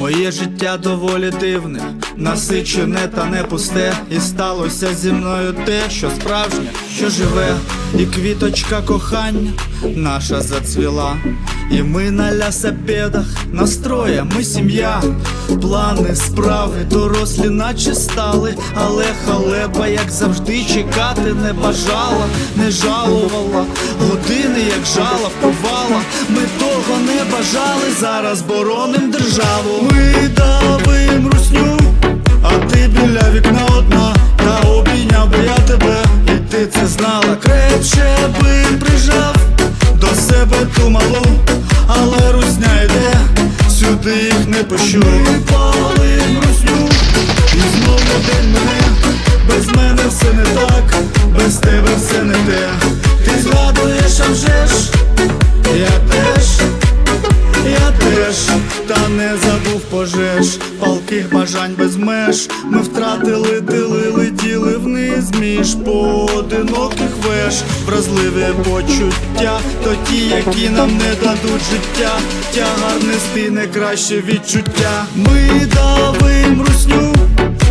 Моє життя доволі дивне, насичене та не пусте. І сталося зі мною те, що справжнє, що живе, і квіточка кохання наша зацвіла. І ми на лясапедах настроя, ми сім'я, плани, справи, дорослі, наче стали, але халепа, як завжди, чекати не бажала, не жалувала, години, як жала, впивала. Ми того не бажали, зараз бороним державу. Ми давим русню, а ти біля вікна одна, та обійняв би я тебе, і ти це знала. Крепче би прижав до себе ту малу, але русня йде, сюди їх не пущу. Русню, і знову день мене, без мене все не так, без тебе все не те. втреш, палких бажань без меж. Ми втратили, дилили, летіли вниз між поодиноких веж, вразливе почуття, то ті, які нам не дадуть життя, тягар нести краще відчуття. Ми давим русню,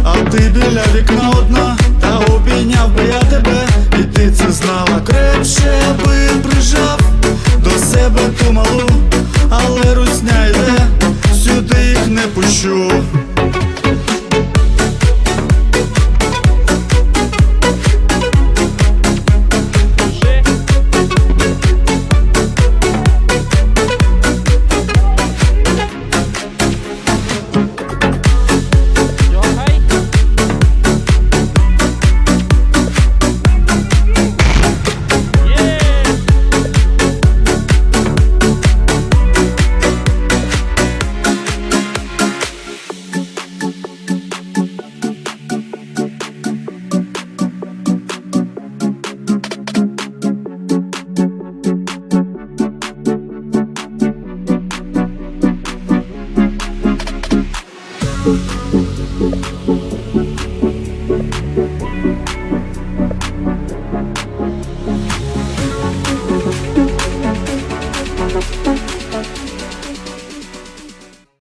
а ти біля вікна одна, та обійняв би я тебе, і ти це знала крепше би прижав до себе ту малу, але русня пущу. Thank you.